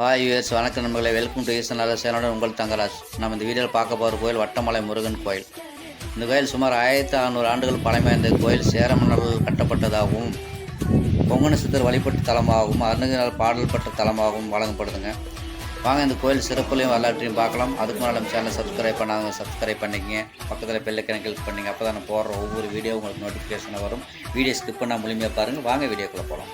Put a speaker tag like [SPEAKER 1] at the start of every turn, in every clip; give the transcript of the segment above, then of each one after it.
[SPEAKER 1] Hi US வணக்கம் நண்பர்களே. Welcome to ஈசனால சேனலுடன் உங்கள் தங்கராஜ். நம்ம இந்த வீடியோவில் பார்க்க போகிற கோயில் வட்டமலை முருகன் கோயில். இந்த கோயில் சுமார் ஆயிரத்தி அறநூறு ஆண்டுகள் பழமை இந்த கோயில் சேர மன்னர்கள் கட்டப்பட்டதாகவும் பொங்கன சித்தர் வழிபட்டு தலமாகவும் அருணகிரினால் பாடல் பெற்ற தலமாகவும் வழங்கப்படுதுங்க. வாங்க இந்த கோயில் சிறப்புலையும் வரலாற்றையும் பார்க்கலாம். அதுக்கு மேலே நம்ம சேனலை சப்ஸ்கிரைப் பண்ணாங்க சப்ஸ்கிரைப் பண்ணிக்கங்க. பக்கத்தில் பெல்லைக்கனை கிளிக் பண்ணிங்க அப்போ தான் நான் போடுற ஒவ்வொரு வீடியோ உங்களுக்கு நோட்டிஃபிகேஷனாக வரும். வீடியோ ஸ்கிப் பண்ணால் முழுமையாக பாருங்கள் வாங்க வீடியோக்குள்ளே போகலாம்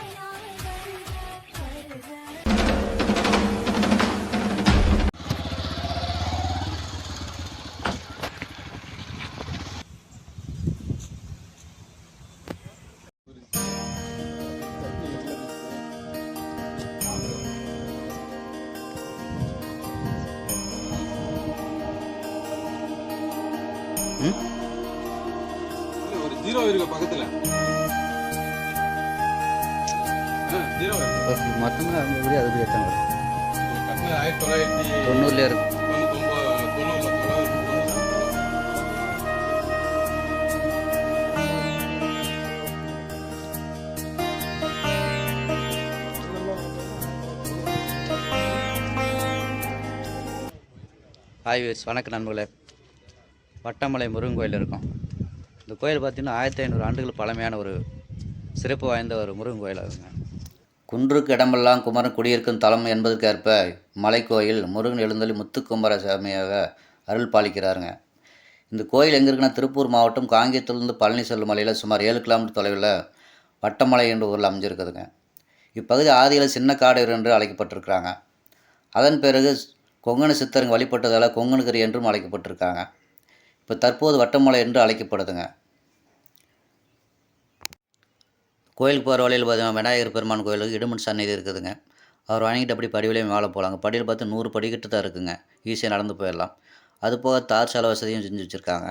[SPEAKER 2] ஒரு ஜீரோ இருக்கு பக்கத்துல. இருக்கு.
[SPEAKER 1] மொத்தமாக எத்தனை வரும்
[SPEAKER 2] ஆயிரத்தி தொள்ளாயிரத்தி
[SPEAKER 1] இருக்கு
[SPEAKER 2] தொண்ணூறுல தொண்ணூறு.
[SPEAKER 1] ஹாய் வணக்கம் நண்பர்களே. வட்டமலை முருகன் கோயில் இருக்கும். இந்த கோயில் பார்த்திங்கன்னா ஆயிரத்தி ஐநூறு ஆண்டுகள் பழமையான ஒரு சிறப்பு வாய்ந்த ஒரு முருகன் கோயிலாகுங்க குன்றுக்கு இடமெல்லாம் குமரன் குடியிருக்கும் தலம் என்பதற்கேற்ப மலைக்கோயில் முருகன் எழுந்தொலி முத்துக்குமர சாமியாக அருள் பாலிக்கிறாருங்க. இந்த கோயில் எங்கே இருக்குன்னா திருப்பூர் மாவட்டம் காங்கேயத்திலிருந்து பழனி செல்லும் மலையில் சுமார் ஏழு கிலோமீட்டர் தொலைவில் வட்டமலை என்ற ஊரில் அமைஞ்சிருக்குதுங்க. இப்பகுதி ஆதியில் சின்ன காடு என்று அழைக்கப்பட்டிருக்கிறாங்க. அதன் பிறகு கொங்கண சித்தருங்க வழிபட்டதால் கொங்கணகிரி என்றும் அழைக்கப்பட்டிருக்காங்க. இப்போ தற்போது வட்டமலை என்று அழைக்கப்படுதுங்க. கோயிலுக்கு போகிற வழியில் பார்த்தீங்கன்னா விநாயகர் பெருமான் கோயிலுக்கு இடுமன் சன்னிதி இருக்குதுங்க. அவர் வாங்கிட்டு அப்படி படிவிலையும் மேலே போகலாங்க. படியில் பார்த்து நூறு படிக்கிட்டு தான் இருக்குங்க. ஈஸியாக நடந்து போயிடலாம். அது போக தார் சாலை வசதியும் செஞ்சு வச்சுருக்காங்க.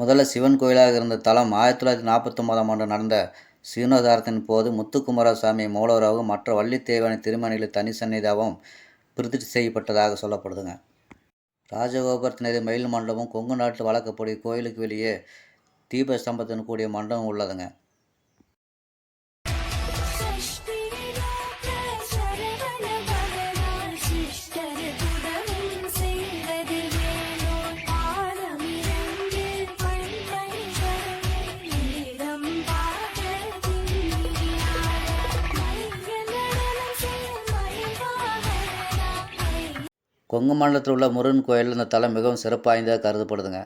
[SPEAKER 1] முதல்ல சிவன் கோயிலாக இருந்த தலம் ஆயிரத்தி தொள்ளாயிரத்தி நாற்பத்தொம்போதாம் ஆண்டு நடந்த சீனோதாரத்தின் போது முத்துக்குமாரசாமி மூலவராகவும் மற்ற வள்ளித்தேவனை திருமணிகளை தனி சன்னிதாகவும் பிரித்து செய்யப்பட்டதாக சொல்லப்படுதுங்க. ராஜகோபுரத்தினது மயில் மண்டபம் கொங்கு நாட்டில் வளர்க்கப்படி கோயிலுக்கு வெளியே தீபஸ்தம்பத்துடன் கூடிய மண்டபம் உள்ளதுங்க. கொங்கு மண்டலத்தில் உள்ள முருகன் கோயில் இந்த தலம் மிகவும் சிறப்பு வாய்ந்ததாக கருதப்படுதுங்க.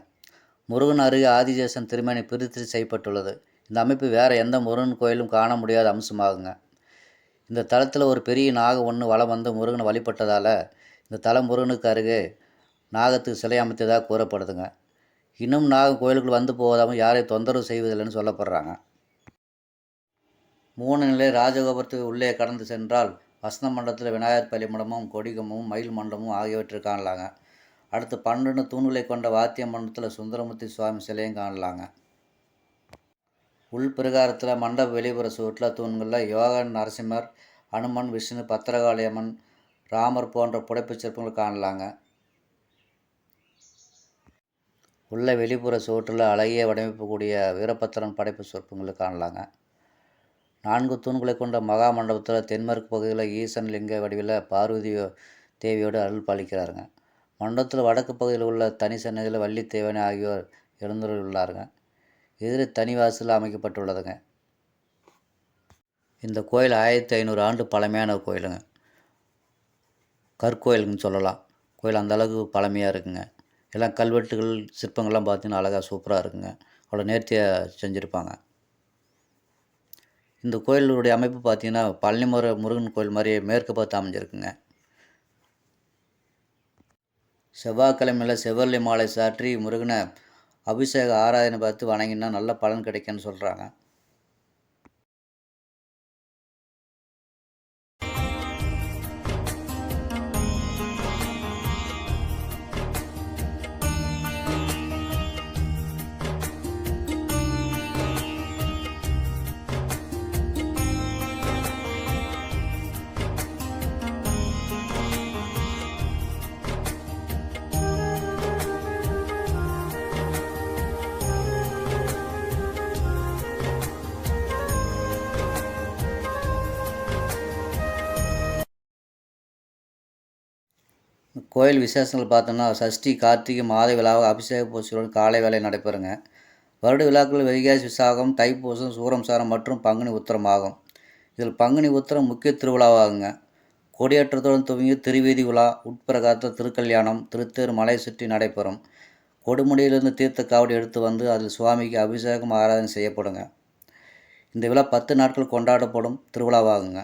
[SPEAKER 1] முருகன் அருகே ஆதிஜேசன் திருமணி பிரித்து செய்யப்பட்டுள்ளது. இந்த அமைப்பு வேறு எந்த முருகன் கோயிலும் காண முடியாத அம்சமாகுங்க. இந்த தலத்தில் ஒரு பெரிய நாகம் ஒன்று வலம் வந்து முருகனை வழிபட்டதால் இந்த தலம் முருகனுக்கு அருகே நாகத்துக்கு சிலை அமைத்ததாக கூறப்படுதுங்க. இன்னும் நாகம் கோயிலுக்குள் வந்து போவதாகவும் யாரையும் தொந்தரவு செய்வதில்லைன்னு சொல்லப்படுறாங்க. மூணு நிலை ராஜகோபுரத்துக்கு உள்ளே கடந்து சென்றால் வசந்த மண்டபத்தில் விநாயகர் பள்ளி கொடிகமும் மயில் மண்டபமும் ஆகியவற்றை காணலாங்க. அடுத்து பன்னெண்டு தூண்களை கொண்ட வாத்திய மண்டபத்தில் சுந்தரமூர்த்தி சுவாமி சிலையும் காணலாங்க. உள் பிரகாரத்தில் மண்டப வெளிப்புற சுற்றுலா தூண்களில் யோகா நரசிம்மர் அனுமன் விஷ்ணு பத்திரகாளியம்மன் ராமர் போன்ற புடைப்புச் சிற்பங்களை காணலாங்க. உள்ள வெளிப்புற சுவற்றில் அழகிய வடிவமைப்பு கூடிய வீரபத்திரன் படைப்பு சிற்பங்களை காணலாங்க. நான்கு தூண்களை கொண்ட மகா மண்டபத்தில் தென்மேற்கு பகுதியில் ஈசன் லிங்க வடிவில் பார்வதி தேவியோடு அருள் பாலிக்கிறாருங்க. மண்டபத்தில் வடக்கு பகுதியில் உள்ள தனி சன்னதியில் வள்ளி தேவனி ஆகியோர் எழுந்துள்ளாருங்க. எதிரே தனி வாசல் அமைக்கப்பட்டுள்ளதுங்க. இந்த கோயில் ஆயிரத்தி ஐநூறு ஆண்டு பழமையான கோயிலுங்க. கற்கோயிலுங்கன்னு சொல்லலாம். கோயில் அந்த அளவுக்கு பழமையாக இருக்குங்க. எல்லாம் கல்வெட்டுகள் சிற்பங்கள்லாம் பார்த்தீங்கன்னா அழகாக சூப்பராக இருக்குங்க. அவ்வளோ நேர்த்தியாக செஞ்சுருப்பாங்க. இந்த கோயிலுடைய அமைப்பு பார்த்தீங்கன்னா பழனிமுறை முருகன் கோயில் மாதிரியே மேற்கு பார்த்து அமைஞ்சிருக்குங்க. செவ்வாய்க்கிழமையில் செவ்வல்லி மாலை சாற்றி முருகனை அபிஷேக ஆராதனை பார்த்து வணங்கினா நல்ல பலன் கிடைக்குன்னு சொல்கிறாங்க கோயில் விசேஷங்கள் பார்த்தோம்னா சஷ்டி கார்த்திகை மாத விழாவை அபிஷேக பூஜையுடன் காலை வேலை நடைபெறுங்க. வருட விழாக்கள் வைகாசி விசாகம் தைப்பூசம் சூரம்சாரம் மற்றும் பங்குனி உத்திரம் ஆகும். இதில் பங்குனி உத்திரம் முக்கிய திருவிழாவாகுங்க. கொடியேற்றத்துடன் துவங்கி திருவீதி விழா உட்பிரகாத்த திருக்கல்யாணம் திருத்தேர் மலை சுற்றி நடைபெறும். கொடுமுடியிலிருந்து தீர்த்த காவடி எடுத்து வந்து அதில் சுவாமிக்கு அபிஷேகம் ஆராதனை செய்யப்படுங்க. இந்த விழா பத்து நாட்கள் கொண்டாடப்படும் திருவிழாவாகுங்க.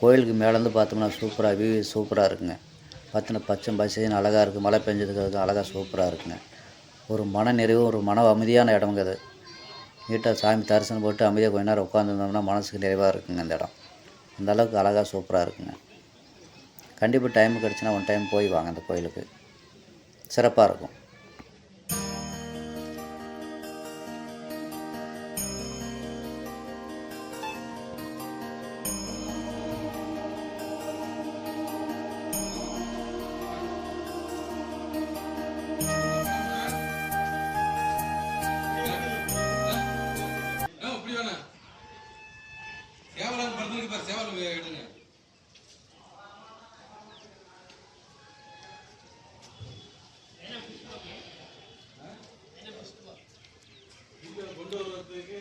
[SPEAKER 1] கோயிலுக்கு மேலேருந்து பார்த்தோம்னா சூப்பராக வியூ சூப்பராக இருக்குங்க. பார்த்தோன்னா பச்சை பசின்னு அழகாக இருக்குது மழை பெஞ்சதுக்கு அழகாக சூப்பராக இருக்குங்க. ஒரு மன நிறைவு ஒரு மன அமைதியான இடம்ங்க அது. நீட்டாக சாமி தரிசனம் போட்டு அமைதியாக கொஞ்ச நேரம் உட்காந்துருந்தோம்னா மனசுக்கு நிறைவாக இருக்குங்க இந்த இடம். அந்த அளவுக்கு அழகாக சூப்பராக இருக்குங்க. கண்டிப்பாக டைம் கிடச்சின்னா ஒன் டைம் போய் வாங்க அந்த கோயிலுக்கு. சிறப்பாக இருக்கும்.
[SPEAKER 2] சேவல் எடுங்க. இங்க கொண்டு வர்றதுக்கு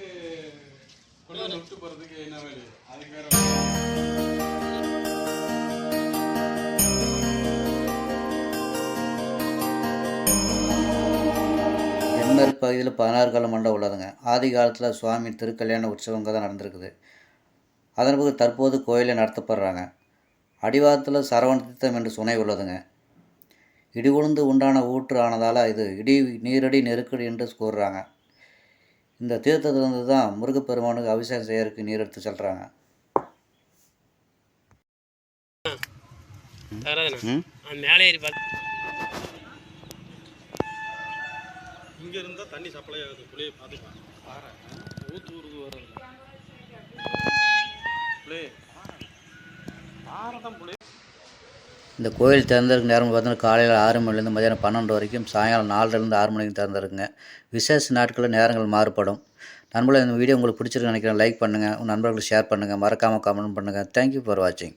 [SPEAKER 2] கொண்டு வந்து விட்டு போறதுக்கு என்ன வேலை? அதுக்கு வேற
[SPEAKER 1] தென்மேற்கு பகுதியில் பதினாறு கால மண்டபம் உள்ளதுங்க. ஆதி காலத்தில் சுவாமி திருக்கல்யாண உற்சவங்கள் தான் நடந்திருக்குது. அதன் பிறகு தற்போது கோயிலில் நடத்தப்படுறாங்க. அடிவாரத்தில் சரவண தீர்த்தம் என்று சுனை உள்ளதுங்க. இடி உழுந்து உண்டான ஊற்று ஆனதால் இது இடி நீரடி நெருக்கடி என்று கூறுறாங்க. இந்த தீர்த்தத்திலிருந்து தான் முருகப்பெருமானுக்கு அபிஷேகம் செய்யறதுக்கு நீர் எடுத்து செல்கிறாங்க
[SPEAKER 3] பார்த்து
[SPEAKER 4] இங்க இருந்தா தண்ணி சப்ளை ஆகுது புளிய பார்த்துக்கலாம் ஊத்து ஊருக்கு வர்றது
[SPEAKER 1] இந்த கோயில் திறந்திருக்க நேரம் பார்த்தீங்கன்னா காலையில் ஆறு மணிலேருந்து மதியானம் பன்னெண்டு வரைக்கும் சாயங்காலம் நாலுலேருந்து ஆறு மணிக்கு திறந்துருக்குங்க விசேஷ நாட்களில் நேரங்கள் மாறுபடும். நண்பர்களே இந்த வீடியோ உங்களுக்கு பிடிச்சிருக்கு நினைக்கிறேன் லைக் பண்ணுங்கள் உங்கள் நண்பர்களுக்கு ஷேர் பண்ணுங்கள் மறக்காமல் கமெண்ட் பண்ணுங்கள் தேங்க்யூ ஃபார் வாட்சிங்